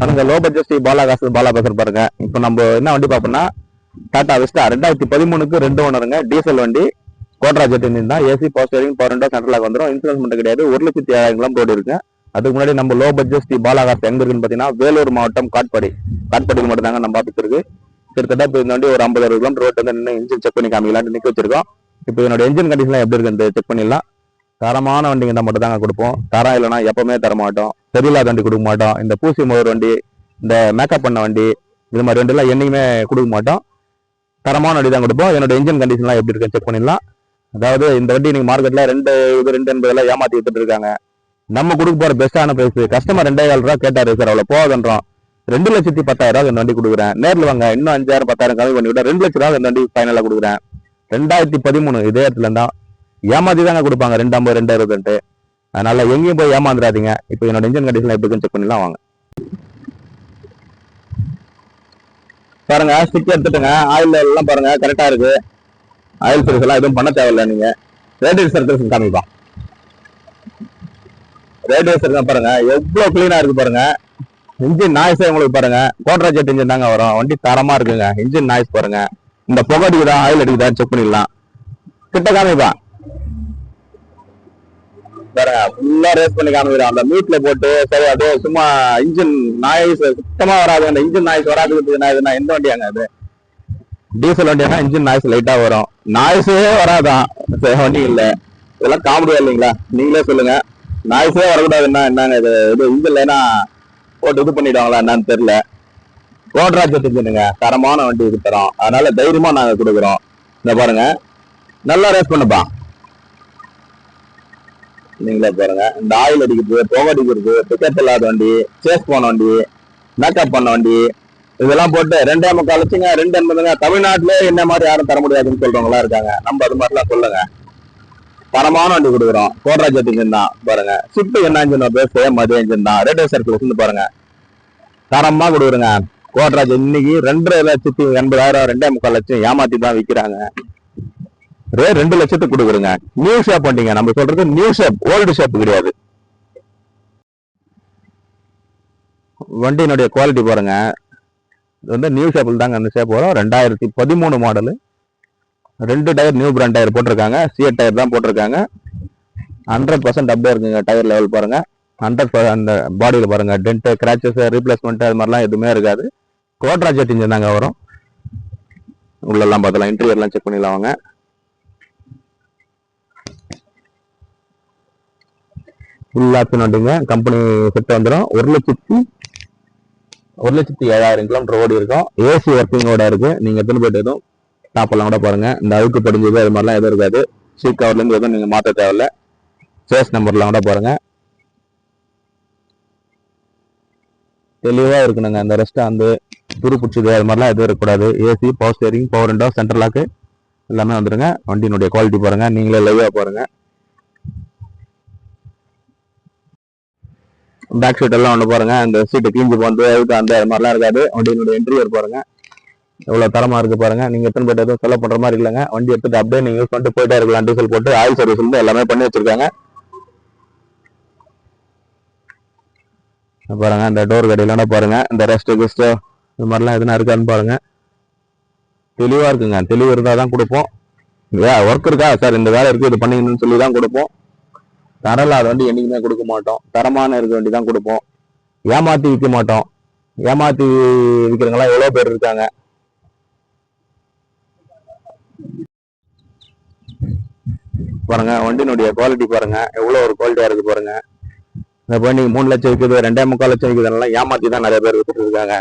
பாருங்க low budget Sri Bala காசு பாலா பேசுற பாருங்க. இப்போ நம்ம என்ன வண்டி பார்ப்போம்னா டாடா விஸ்டா ரெண்டாயிரத்தி பதிமூணுக்கு ரெண்டு ஓனருங்க. டீசல் வண்டி கோட்ரா ஜெட் இன்ஜின் தான். AC power steering power window central lock வந்துடும் இன்சூரன்ஸ் மட்டும் கிடையாது. ஒரு லட்சத்தி ஏழாயிரம் கிலோமீட்டர் ரோடு இருக்கு. அதுக்கு முன்னாடி நம்ம லோ பட்ஜெட் ஸ்ரீ பாலாகாசு எங்க இருக்குன்னு பாத்தீங்கன்னா வேலூர் மாவட்டம் காட்பாடி. காட்பாடியில் மட்டும் தாங்க நம்ம ஆஃபீஸ் இருக்கு. கிட்டத்தட்ட இப்போ இந்த வண்டி ஒரு ஐம்பது அறுபது கிலோமீட்டர் ரோட் வந்து நின்று இன்ஜின் செக் பண்ணி காமிக்கலாம்னு நிற்க வச்சிருக்கோம். இப்போ என்னோட இன்ஜின் கண்டிஷன்லாம் எப்படி இருக்குன்னு செக் பண்ணிடலாம். தரமான வண்டிங்க தான் மட்டும் தாங்க கொடுப்போம். தரம் இல்லைன்னா எப்பவுமே தர மாட்டோம் சரியில்லாத வண்டி கொடுக்க மாட்டோம். இந்த பூசி மோர் வண்டி இந்த மேக்கப் பண்ண வண்டி இது மாதிரி வண்டிலாம் என்னைக்குமே கொடுக்க மாட்டோம். தரமான வண்டி தான் கொடுப்போம். என்னோட இன்ஜின் கண்டிஷன்லாம் எப்படி இருக்குன்னு செக் பண்ணிடலாம். அதாவது இந்த வண்டி நீங்கள் மார்க்கெட்டில் ரெண்டு இது ரெண்டு எண்பதுல ஏமாத்தி வித்துட்டு இருக்காங்க. நம்ம கொடுக்க போகிற பெஸ்ட்டான ப்ரைஸ் கஸ்டமர் ரெண்டாயிரம் ரூபா கேட்டார் சார் அவ்வளோ போகாதுன்றோம். ரெண்டு லட்சத்தி பத்தாயிரம் ரூபா இந்த வண்டி கொடுக்குறேன். நேரில் வாங்க இன்னும் அஞ்சாயிரம் பத்தாயிரம் கம்மி பண்ணி விட்டா ரெண்டு லட்ச ரூபா இந்த வண்டி ஃபைனலாக கொடுக்குறேன். ரெண்டாயிரத்தி பதிமூணு இதே இடத்துல தான் ஏமாத்தி தாங்க கொடுப்பாங்க. ரெண்டு ஐம்பது ரெண்டு அறுபதுன்ட்டு. அதனால எங்கேயும் போய் ஏமாந்துடாதீங்க இப்போ என்னோட இன்ஜின் கண்டிஷன் எப்படி செக் பண்ணிடலாம் வாங்க. பாருங்க ஸ்டிக் எடுத்துட்டுங்க. ஆயில் எல்லாம் பாருங்க கரெக்டா இருக்கு. ஆயில் சர்வீஸ் எல்லாம் எதுவும் பண்ண தேவையில்ல நீங்க. ரேடியஸ் சர்வீஸ் காமிப்பா. ரேடியோ சர்வீஸ் பாருங்க. எவ்வளவு கிளீனா இருக்கு பாருங்க. இன்ஜின் நாய்ஸே உங்களுக்கு பாருங்க. கோட்ரா ஜெட் இன்ஜின் தாங்க வரும். வண்டி தரமா இருக்குங்க. இன்ஜின் நாய்ஸ் பாருங்க. இந்த புகை அடிக்குதா ஆயில் அடிக்குதா செக் பண்ணிடலாம். கிட்ட காமிப்பா. வேற ஃபுல்லா ரேஸ் பண்ணி காமிக்கிறோம் அந்த மீட்ல போட்டு சரி அது சும்மா இன்ஜின் நாய்ஸ் சுத்தமா வராது. அந்த இன்ஜின் நாய்ஸ் வராதுக்கு எதுனா எந்த வண்டியாங்க அது? டீசல் வண்டியானா இன்ஜின் நாய்ஸ் லைட்டா வரும். நாய்ஸே வராதான் வண்டி இல்ல. இதெல்லாம் காமெடியா இல்லைங்களா? நீங்களே சொல்லுங்க. நாய்ஸே வரக்கூடாதுன்னா என்னங்க இது? இது இன்ஜின் ஏன்னா போட்டு இது பண்ணிடுவாங்களா என்னன்னு தெரியல. ரோட்ராஜ் இன்ஜினுங்க தரமான வண்டி இது தரோம். அதனால தைரியமா நாங்க கொடுக்குறோம். இந்த பாருங்க. நல்லா ரேஸ் பண்ணுப்பா. நீங்களே பாருங்க. இந்த ஆயில் அடிக்கிறது புகை அடிக்கிறது டிக்கெட் இல்லாத வண்டி சேஸ் போன வண்டி மேக்கப் பண்ண வண்டி இதெல்லாம் போட்டு ரெண்டே முக்கால் லட்சங்க ரெண்டு எண்பதுங்க தமிழ்நாட்டிலே என்ன மாதிரி யாரும் தர முடியாதுன்னு சொல்றவங்களா இருக்காங்க. நம்ம அது மாதிரிலாம் சொல்லுங்க. தரமான வண்டி கொடுக்குறோம். கோட்ராஜ் இன்ஜின் தான் பாருங்க. ஸ்விஃப்ட் என்ன இன்ஜின் பேர் சேம் அதே இன்ஜின் தான். ரேடியோ சர்க்கிள் பாருங்க. தரமா கொடுக்குறங்க. கோட்ராஜ் இன்னைக்கு ரெண்டரை லட்சத்தி எண்பதாயிரம் ரெண்டே முக்கால் லட்சம் ஏமாத்தி தான் விற்கிறாங்க ரெண்டு லட்சத்துக்கு கொடுக்குறங்க. நியூ ஷேப் வண்டிங்க நம்ம சொல்றது நியூ ஷேப் ஓல்டு ஷேப் கிடையாது. வண்டியினுடைய குவாலிட்டி பாருங்க. இது வந்து நியூ ஷேப்பில் தாங்க அந்த ஷேப் வரும். ரெண்டாயிரத்தி பதிமூணு மாடலு ரெண்டு டயர் நியூ பிராண்ட் டயர் போட்டிருக்காங்க. சிஎட் டயர் தான் போட்டிருக்காங்க. ஹண்ட்ரட் பர்சன்ட் அப்படியே இருக்குங்க டயர் லெவல் பாருங்க. ஹண்ட்ரட் அந்த பாடியில் பாருங்க. டென்ட்டு கிராச்சஸ் ரீப்ளேஸ்மெண்ட் அது மாதிரிலாம் எதுவுமே இருக்காது. கோட்ரா இன்ஜின் தாங்க வரும். உள்ளெல்லாம் பார்த்தலாம் இன்டீரியர்லாம் செக் பண்ணிடலாம் வாங்க. ஃபுல் ஆப்ஷன் வண்டிங்க. கம்பெனி செட் வந்துடும் ஒரு லட்சத்தி ஒரு லட்சத்தி ஏழாயிரம் கிலோமீட்டர் ஓடி இருக்கும். ஏசி ஒர்க்கிங்கோட இருக்கு. நீங்க எத்தனை போயிட்டு எதுவும் டாப்பெல்லாம் கூட பாருங்க. இந்த அழுக்கு படிஞ்சது அது மாதிரிலாம் எதுவும் இருக்காது. சீட் கவர்லேருந்து எதுவும் நீங்கள் மாற்ற தேவையில்ல. சேஸ் நம்பர்லாம் கூட பாருங்க. தெளிவாக இருக்கணுங்க. அந்த ரெஸ்ட் அந்த துரு பிடிச்சது அது மாதிரிலாம் எதுவும் இருக்கக்கூடாது. AC power steering power window central lock எல்லாமே வந்துடுங்க வண்டியினுடைய குவாலிட்டி பாருங்கள் நீங்களே லைவாக பாருங்கள் பேக் ஷீட் எல்லாம் ஒன்று பாருங்கள் அந்த சீட்டு கிழிஞ்சு போந்து அழுக்கு அந்த மாதிரிலாம் இருக்காது. வண்டியினுடைய இன்டீரியர் பாருங்கள் எவ்வளோ தரமாக இருக்குது பாருங்கள் நீங்கள் எத்தனை பேர் எதுவும் செலவு பண்ணுற மாதிரி இல்லைங்க. வண்டி எடுத்துட்டு அப்படியே நீங்கள் யூஸ் பண்ணிட்டு போயிட்டே இருக்கலாம். டீசல் போட்டு ஆயில் சர்வீஸ் வந்து எல்லாமே பண்ணி வச்சுருக்காங்க. பாருங்க இந்த டோர் கடையிலாம் பாருங்க. இந்த ரெஸ்ட் கிஸ்ட் இது மாதிரிலாம் எதுனா இருக்கான்னு பாருங்க. தெளிவா இருக்குங்க. தெளிவு இருந்தால் தான் கொடுப்போம். ஏன் ஒர்க் இருக்கா? சார் இந்த வேலை இருக்கு இது பண்ணீங்கன்னு சொல்லி தான் கொடுப்போம். தரலாத வண்டி என்றைக்குமே கொடுக்க மாட்டோம். தரமான இருக்க வண்டி தான் கொடுப்போம். ஏமாற்றி விற்க மாட்டோம். ஏமாத்தி விற்கிறவங்களாம் எவ்வளோ பேர் இருக்காங்க? பாருங்க வண்டியினுடைய குவாலிட்டி பாருங்க. எவ்வளோ ஒரு குவாலிட்டியாக இருக்கு பாருங்க. இந்த வண்டி மூணு லட்சம் விற்குது ரெண்டே முக்கால் லட்சம் விற்குதுலாம் ஏமாத்தி தான் நிறைய பேர் விற்றுட்டு இருக்காங்க.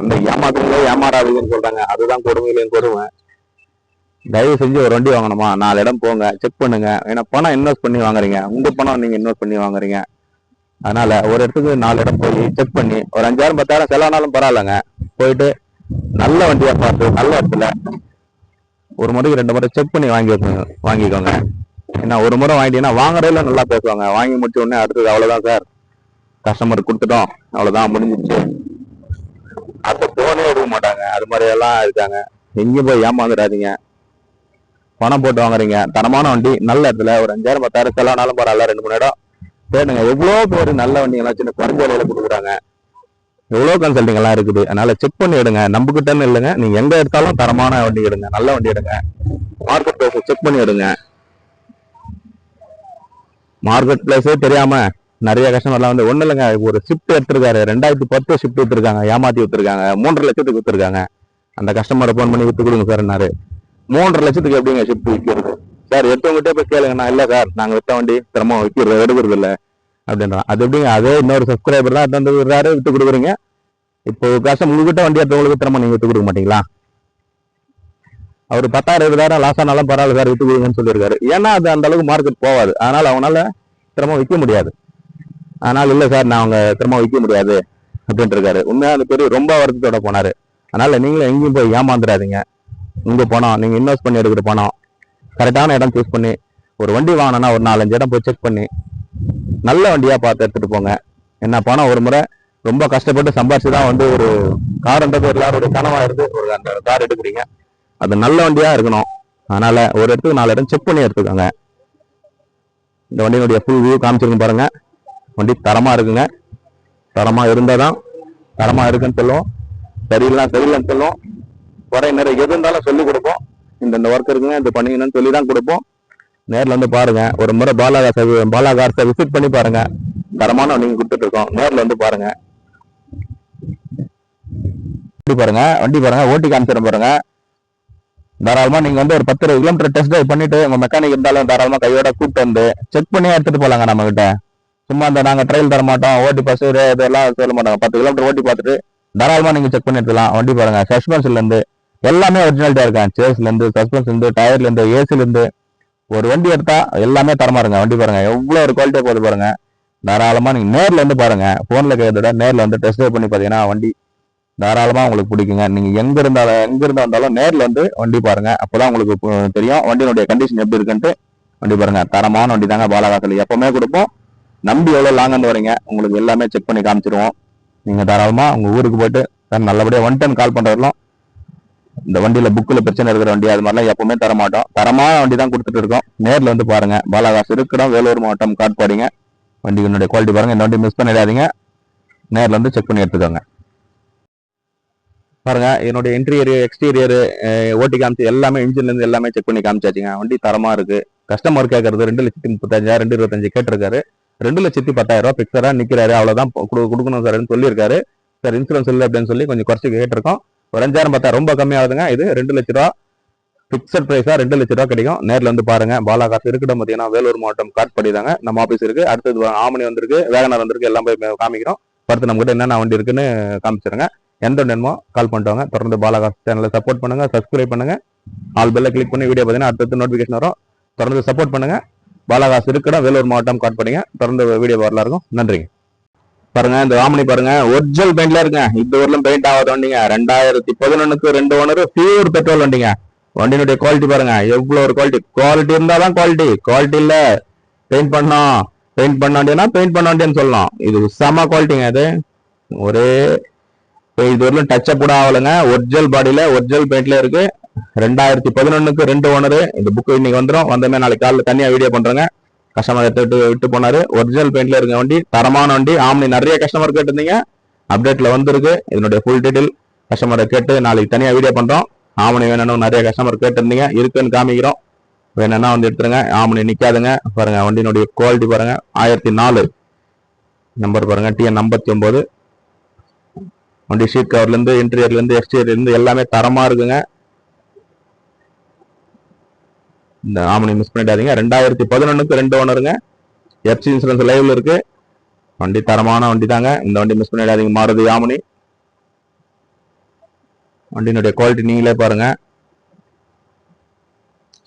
அந்த ஏமாத்துறதே ஏமாறாதீங்கன்னு சொல்றாங்க. அதுதான் கொடுமையிலையும் கொடுமை. தயவு செஞ்சு ஒரு வண்டி வாங்கணுமா? நாலு இடம் போங்க செக் பண்ணுங்க. ஏன்னா பணம் இன்வெஸ்ட் பண்ணி வாங்குறீங்க. உங்க பணம் நீங்க இன்வெஸ்ட் பண்ணி வாங்குறீங்க. அதனால ஒரு இடத்துக்கு நாலு இடம் போய் செக் பண்ணி ஒரு அஞ்சாயிரம் பத்தாயிரம் செலவானாலும் பரவாயில்லைங்க. போயிட்டு நல்ல வண்டியா பார்த்து நல்ல இடத்துல ஒரு முறைக்கு ரெண்டு முறை செக் பண்ணி வாங்கி வாங்கிக்கோங்க. ஏன்னா ஒரு முறை வாங்கிட்டீங்கன்னா வாங்குறதுல நல்லா பேசுவாங்க. வாங்கி முடிச்ச உடனே அடுத்தது அவ்வளவுதான் சார். கஸ்டமர் கொடுத்துட்டோம். அவ்வளவுதான் முடிஞ்சிச்சு அடுத்த போனே எடுக்க மாட்டாங்க. அது மாதிரி எல்லாம் இருக்காங்க. எங்கேயும் போய் ஏமாந்துடாதீங்க. பணம் போட்டு வாங்குறீங்க. தரமான வண்டி நல்ல இடத்துல. ஒரு அஞ்சாயிரம் பத்தாயிரம் செலவானாலும் பரவாயில்ல. ரெண்டு மூணு இடம். தேடுங்க. எவ்வளோ பேர் நல்ல வண்டிங்கெல்லாம் சின்ன குறைஞ்ச விலையில கொடுக்குறாங்க. எவ்வளோ கன்சல்டிங் எல்லாம் இருக்குது. அதனால செக் பண்ணி எடுங்க. நம்ம இல்லைங்க. நீங்க எங்க எடுத்தாலும் தரமான வண்டி எடுங்க. நல்ல வண்டி எடுங்க. மார்க்கெட் பிளேஸ் செக் பண்ணி எடுங்க. மார்க்கெட் பிளேஸே தெரியாம நிறைய கஸ்டமர்லாம் வந்து ஒன்றும் இல்லைங்க. ஒரு ஷிஃப்ட் எடுத்திருக்காரு. ரெண்டாயிரத்தி பத்து ஷிஃப்ட் வித்துருக்காங்க. ஏமாத்தி வித்துருக்காங்க. மூன்றரை லட்சத்துக்கு வித்துருக்காங்க. அந்த கஸ்டமரை ஃபோன் பண்ணி வித்து கொடுங்க சார்னாரு மூன்றரை லட்சத்துக்கு எப்படிங்க ஷிஃப்ட் விற்கிறது சார் எடுத்தவங்ககிட்ட போய் கேளுங்க நான் இல்ல சார் நாங்க வித்த வண்டி திறமை விற்கிறது எடுக்கிறது இல்ல அப்படின்றான். அது எப்படிங்க? அதே இன்னொரு சப்ஸ்கிரைபர் தான் எடுத்து வந்து விடுறாரு விட்டு கொடுக்குறீங்க. இப்போ கஷ்டம் உங்ககிட்ட வண்டி எடுத்தவங்களுக்கு திறமை நீங்க விட்டு கொடுக்க மாட்டீங்களா? அவர் பத்தாயிரம் இருபதாயிரம் லாஸ் ஆனாலும் பரவாயில்ல சார் விட்டு கொடுங்கன்னு சொல்லியிருக்காரு. ஏன்னா அது அந்த அளவுக்கு மார்க்கெட் போகாது அதனால அவனால திறமை விற்க முடியாது. அதனால இல்ல சார் நான் அவங்க திறமை விற்க முடியாது. அப்படின்ட்டு இருக்காரு. உண்மையா அந்த பேர் ரொம்ப வருத்தத்தோட போனாரு. அதனால நீங்களும் எங்கேயும் போய் ஏமாந்துடாதீங்க. உங்கள் பணம் நீங்கள் இன்வெஸ்ட் பண்ணி எடுக்கிற பணம். கரெக்டான இடம் சூஸ் பண்ணி ஒரு வண்டி வாங்கினா ஒரு நாலஞ்சு இடம் போய் செக் பண்ணி நல்ல வண்டியாக பார்த்து எடுத்துகிட்டு போங்க. என்ன பணம் ஒரு முறை ரொம்ப கஷ்டப்பட்டு சம்பாரிச்சு தான் வந்து ஒரு கார்ன்றது எல்லாருடைய கனவாக இருந்து ஒரு அந்த கார் எடுக்கிறீங்க. அது நல்ல வண்டியாக இருக்கணும். அதனால் ஒரு இடத்துக்கு நாலு இடம் செக் பண்ணி எடுத்துக்கோங்க. இந்த வண்டியினுடைய ஃபுல் வியூ காமிச்சிருங்க பாருங்க. வண்டி தரமாக இருக்குங்க. தரமாக இருந்தால் தான் தரமாக இருக்குன்னு சொல்லுவோம். சரியில்லாம் சரியில்லைன்னு சொல்லுவோம். குறை நிறைய எது இருந்தாலும் சொல்லிக் கொடுப்போம். இந்த இந்த ஒர்க் இருக்குங்க இது பண்ணீங்கன்னு சொல்லி தான் கொடுப்போம். நேரில் வந்து பாருங்க. ஒரு முறை பாலாகாச பாலாகாசை விசிட் பண்ணி பாருங்க. தரமான நீங்கள் கொடுத்துட்டு இருக்கோம். நேரில் வந்து பாருங்க. வண்டி பாருங்க. வண்டி பாருங்க. ஓட்டி காமிச்சிடும் பாருங்க. தாராளமா நீங்க வந்து ஒரு பத்து இருபது கிலோமீட்டர் டெஸ்ட் ட்ரைவ் பண்ணிட்டு உங்க மெக்கானிக் இருந்தாலும் தாராளமா கையோட கூப்பிட்டு வந்து செக் பண்ணி எடுத்துட்டு போலாங்க நம்ம கிட்ட சும்மா இந்த நாங்க ட்ரையல் தர மாட்டோம். ஓட்டி பஸ் இதெல்லாம் சொல்ல மாட்டாங்க. பத்து கிலோமீட்டர் ஓட்டி பார்த்துட்டு தாராளமா நீங்க செக் பண்ணி எடுத்துக்கலாம் வண்டி பாருங்க. சஸ்பென்ஸ்ல இருந்து எல்லாமே ஒரிஜினாலிட்டியா இருக்கேன் சேர்ஸ்ல இருந்து சஸ்பென்ஸ் இருந்து டயர்ல இருந்து ஏசில இருந்து ஒரு வண்டி எடுத்தா எல்லாமே தரமா இருங்க. வண்டி பாருங்க. எவ்வளவு ஒரு குவாலிட்டியா போகுது பாருங்க. தாராளமா நீங்க நேர்ல வந்து பாருங்க. போன்ல கேட்கறத விட நேர்ல வந்து டெஸ்ட் பண்ணி பாத்தீங்கன்னா வண்டி தாராளமா உங்களுக்கு பிடிக்குங்க. நீங்க எங்க இருந்தாலும் எங்க இருந்தா வந்தாலும் நேர்ல வந்து வண்டி பாருங்க. அப்பதான் உங்களுக்கு தெரியும். வண்டியினுடைய கண்டிஷன் எப்படி இருக்குன்ட்டு வண்டி பாருங்க. தரமான வண்டி தாங்க பாலகாசல் எப்பவுமே கொடுப்போம். நம்பி எவ்வளவு லாங் வந்து வரீங்க உங்களுக்கு எல்லாமே செக் பண்ணி காமிச்சிருவோம். நீங்க தாராளமா உங்க ஊருக்கு போயிட்டு சார் நல்லபடியா ஒன் டைம் கால் பண்றதுலாம் இந்த வண்டியில புக்கில் பிரச்சனை இருக்கிற வண்டி அது மாதிரிலாம் எப்பவுமே தர மாட்டோம் தரமான வண்டி தான் கொடுத்துட்டு இருக்கோம் நேர்ல வந்து பாருங்க. பாலாகாசு இருக்கிறோம். வேலூர் மாவட்டம் காட்பாடிங்க. வண்டியினுடைய குவாலிட்டி பாருங்க. இந்த வண்டி மிஸ் பண்ணிடாதீங்க. நேர்ல வந்து செக் பண்ணி எடுத்துக்கோங்க. பாருங்க. என்னுடைய இன்டீரியர் எக்ஸ்டீரியர் ஓட்டி காமிச்சு எல்லாமே இன்ஜின்ல இருந்து எல்லாமே செக் பண்ணி காமிச்சாச்சுங்க. வண்டி தரமா இருக்கு. கஸ்டமர் கேட்கறது ரெண்டு லட்சத்தி முப்பத்தஞ்சாயிரம் ரெண்டு இருபத்தஞ்சு கேட்டிருக்காரு. ரெண்டு லட்சத்தி பத்தாயிரம் ரூபாய் பிக்சரா நிக்கிறாரு. அவ்வளவுதான். கொடுக்கணும் சார்னு சொல்லியிருக்காரு. சார் இன்சூரன்ஸ் இல்லை அப்படின்னு சொல்லி கொஞ்சம் குறைச்சி கேட்டிருக்கோம். ஒரு அஞ்சாயிரம் பார்த்தா ரொம்ப கம்மியாகுதுங்க. இது ரெண்டு லட்ச ரூபா. பிக்சட் ப்ரைஸாக ரெண்டு லட்ச ரூபா கிடைக்கும். நேரில் வந்து பாருங்க. பாலாகாசு இருக்கட்டும் பார்த்தீங்கன்னா வேலூர் மாவட்டம் காட்பாடி தாங்க நம்ம ஆஃபீஸ் இருக்கு. அடுத்தது ஆமணி வந்திருக்கு வேகனார் வந்திருக்கு. எல்லாம் போய் காமிக்கிறோம். பார்த்து நம்ம கிட்ட என்னென்ன வண்டி இருக்குன்னு காமிச்சிருங்க. எந்த நேரமோ கால் பண்ணிட்டு வாங்க தொடர்ந்து பாலாகாசு சேனலை சப்போர்ட் பண்ணுங்க. சப்ஸ்கிரைப் பண்ணுங்க. ஆல் பெல்ல கிளிக் பண்ணி வீடியோ பார்த்தீங்கன்னா அடுத்தடுத்து நோட்டிஃபிகேஷன் வரும். தொடர்ந்து சப்போர்ட் பண்ணுங்க. பாலாகாசு இருக்கட்டும் வேலூர் மாவட்டம் காட்பாடிங்க. தொடர்ந்து வீடியோ வரலாம் இருக்கும் நன்றிங்க. பாருங்க இந்த ராமணி பாருங்க ஒரிஜினல் பெயிண்ட்ல இருங்க இந்த ஊர்ல பெயிண்ட் ஆகாத வண்டிங்க. ரெண்டாயிரத்தி பதினொன்னுக்கு ரெண்டு ஓனர் பியூர் பெட்ரோல் வண்டிங்க. வண்டியினுடைய குவாலிட்டி பாருங்க எவ்வளவு ஒரு குவாலிட்டி குவாலிட்டி இருந்தாதான் குவாலிட்டி குவாலிட்டி இல்ல பெயிண்ட் பண்ணோம் பெயிண்ட் பண்ண வண்டினா பெயிண்ட் பண்ண வேண்டியன்னு சொல்லலாம். இது செம குவாலிட்டிங்க இது. ஒரே இது வரலும் டச் அப் கூட ஆகலைங்க. ஒரிஜினல் பாடியில ஒரிஜினல் பெயிண்ட்ல இருக்கு. ரெண்டாயிரத்தி பதினொன்னுக்கு ரெண்டு ஓனரு. இந்த புக் இன்னைக்கு வந்துடும் வந்தமே நாளைக்கு காலைல தனியா வீடியோ பண்றேங்க. கஸ்டமர் எடுத்து விட்டு விட்டு போனாரு. ஒரிஜினல் பெயிண்ட்ல இருக்க வண்டி தரமான வண்டி. ஆம்னி நிறைய கஸ்டமர் கேட்டிருந்தீங்க. அப்டேட்ல வந்திருக்கு. இதனுடைய ஃபுல் டீட்டெயில் கஸ்டமரை கேட்டு நாளைக்கு தனியா வீடியோ பண்றோம். ஆமணி வேணும்னு நிறைய கஸ்டமர் கேட்டிருந்தீங்க. இருக்குன்னு காமிக்கிறோம். வேணும்னா வந்து எடுத்துருங்க. ஆமணி நிக்காதுங்க. பாருங்க வண்டியினுடைய குவாலிட்டி பாருங்க. ஆயிரத்தி நாலு. நம்பர் பாருங்க. டிஎன் ஐம்பத்தி ஒன்பது வண்டி ஷீட் கவர்ல இருந்து இன்டீரியர்ல இருந்து எக்ஸ்டீரியர்ல இருந்து எல்லாமே தரமா இருக்குங்க. இந்த ஆமணி மிஸ் பண்ணிடாதீங்க. ரெண்டாயிரத்தி பதினொன்றுக்கு ரெண்டு ஓனருங்க எஃப்சி இன்சூரன்ஸ் லைவ்ல இருக்கு. வண்டி தரமான வண்டி தாங்க. இந்த வண்டி மிஸ் பண்ணிடாதீங்க. மாருதி ஆமணி வண்டியினுடைய குவாலிட்டி நீங்களே பாருங்க.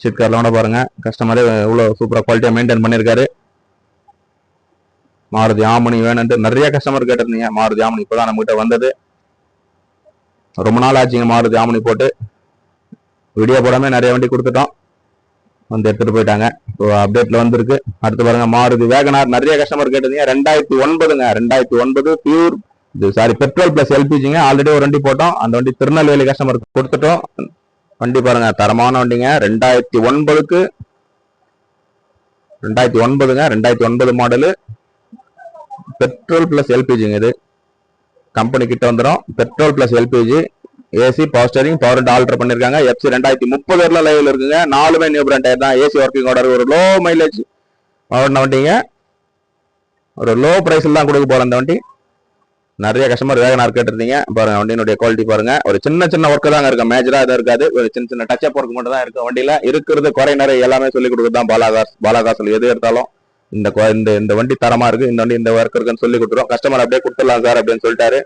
ஷீட் கூட பாருங்க. கஸ்டமரே இவ்வளோ சூப்பராக குவாலிட்டியாக மெயின்டைன் பண்ணியிருக்காரு மாருதி ஆமணி வேணும்ட்டு நிறைய கஸ்டமர் கேட்டிருந்தீங்க. மாருதி ஆமணி இப்போ தான் நம்மகிட்ட வந்தது. ரொம்ப நாள் ஆச்சுங்க மாருதி ஆமணி போட்டு. வீடியோ போடாமல் நிறைய வண்டி கொடுத்துட்டோம். வந்து எடுத்துட்டு போயிட்டாங்க. இப்போ அப்டேட்ல வந்திருக்கு. அடுத்து பாருங்க மாறுது வேகனார். நிறைய கஸ்டமர் கேட்டிருந்தீங்க. ரெண்டாயிரத்தி ஒன்பதுங்க. ரெண்டாயிரத்தி ஒன்பது பியூர் இது சாரி பெட்ரோல் பிளஸ் எல்பிஜிங்க ஆல்ரெடி ஒரு வண்டி போட்டோம். அந்த வண்டி திருநெல்வேலி கஸ்டமருக்கு கொடுத்துட்டோம். வண்டி பாருங்க தரமான வண்டிங்க. ரெண்டாயிரத்தி ஒன்பதுக்கு ரெண்டாயிரத்தி ஒன்பதுங்க. ரெண்டாயிரத்தி ஒன்பது மாடலு பெட்ரோல் பிளஸ் எல்பிஜிங்க இது. கம்பெனி கிட்ட வந்துடும் petrol plus LPG AC power steering power window alter பண்ணிருக்காங்க எஃப்சி ரெண்டாயிரத்தி முப்பது வரல லைவ்ல இருக்குங்க. நாலுமே நியூ பிராண்ட் டயர் தான் ஏசி ஒர்க்கிங் ஆர்டர் ஒரு லோ மைலேஜ் ஓடின வண்டிங்க? ஒரு லோ ப்ரைஸில் தான் கொடுக்க போகிறேன் இந்த வண்டி. நிறைய கஸ்டமர் வேகனார் கேட்டிருந்தீங்க. பாருங்க வண்டியினுடைய குவாலிட்டி பாருங்க. ஒரு சின்ன சின்ன ஒர்க்கு தாங்க இருக்கும். மேஜரா எதுவும் இருக்காது. ஒரு சின்ன சின்ன டச் அப் ஒர்க் மட்டும் தான் இருக்கும் வண்டியில. இருக்கிறது குறை நிறைய எல்லாமே சொல்லி கொடுக்குறது தான் பாலாகாஸ் பாலாகாசல் எது எடுத்தாலும் இந்த இந்த இந்த வண்டி தரமா இருக்கு. இந்த வண்டி இந்த ஒர்க் இருக்குன்னு சொல்லி கொடுத்துரும் கஸ்டமர் அப்படியே கொடுத்துடலாம் சார் அப்படின்னு சொல்லிட்டாரு.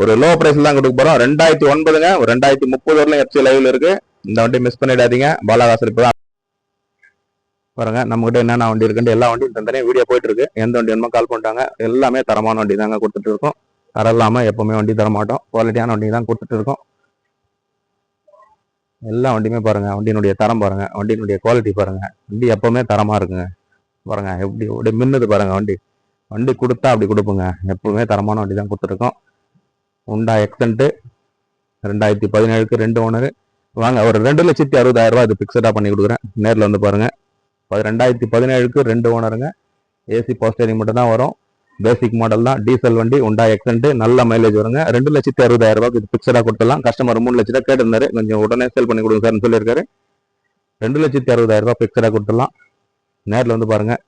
ஒரு லோ பிரைஸ்ல தான் கொடுக்க போறோம். ரெண்டாயிரத்தி ஒன்பதுங்க. ஒரு ரெண்டாயிரத்தி முப்பது வரலாம் எஃப்சி லைவ்ல இருக்கு. இந்த வண்டி மிஸ் பண்ணிடாதீங்க. பாலாகாசர் இப்போ பாருங்க நம்ம கிட்ட என்னென்ன வண்டி இருக்குன்னு எல்லா வண்டியும் தனியாக வீடியோ போயிட்டு இருக்கு. எந்த வண்டி வேணுமோ கால் பண்ணிட்டாங்க. எல்லாமே தரமான வண்டி தாங்க கொடுத்துட்டு இருக்கோம். தரம் இல்லாம எப்பவுமே வண்டி தர மாட்டோம். குவாலிட்டியான வண்டி தான் கொடுத்துட்டு இருக்கோம். எல்லா வண்டியுமே பாருங்க வண்டியினுடைய தரம் பாருங்க வண்டியினுடைய குவாலிட்டி பாருங்க. வண்டி எப்பவுமே தரமா இருக்குங்க. பாருங்க எப்படி அப்படியே மின்னுது பாருங்க வண்டி. வண்டி கொடுத்தா அப்படி கொடுப்போங்க. எப்பவுமே தரமான வண்டி தான் கொடுத்துருக்கோம் உண்டா எக்ஸன்ட்டு ரெண்டாயிரத்தி பதினேழுக்கு ரெண்டு ஓனரு வாங்க ஒரு ரெண்டு லட்சத்தி அறுபதாயிரம் ரூபா இது ஃபிக்ஸடாக பண்ணி கொடுக்குறேன். நேரில் வந்து பாருங்கள் அது ரெண்டாயிரத்தி பதினேழுக்கு ரெண்டு ஓனருங்க ஏசி போஸ்டரிங் மட்டும் தான் வரும். பேசிக் மாடல் தான். டீசல் வண்டி உண்டா எக்ஸன்ட் நல்ல மைலேஜ் வருங்க. ரெண்டு லட்சத்தி அறுபதாயிரம் ரூபாய்க்கு இது ஃபிக்ஸடாக கொடுத்துடலாம். கஸ்டமர் மூணு லட்சம் ரூபாய் கேட்டிருந்தாரு. கொஞ்சம் உடனே சேல் பண்ணி கொடுங்க சார்னு சொல்லியிருக்காரு. ரெண்டு லட்சத்தி அறுபதாயிரம் ரூபாய் ஃபிக்ஸடாக கொடுத்துடலாம். நேரில் வந்து பாருங்கள்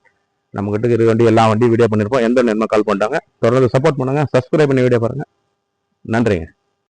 நம்மகிட்ட இருக்க வண்டி எல்லா வண்டியும் வீடியோ பண்ணியிருப்போம் எந்த நேரமாக கால் பண்ணிட்டாங்க தொடர்ந்து சப்போர்ட் பண்ணுங்கள் சப்ஸ்கிரைப் பண்ணி வீடியோ பாருங்கள் நன்றிங்க.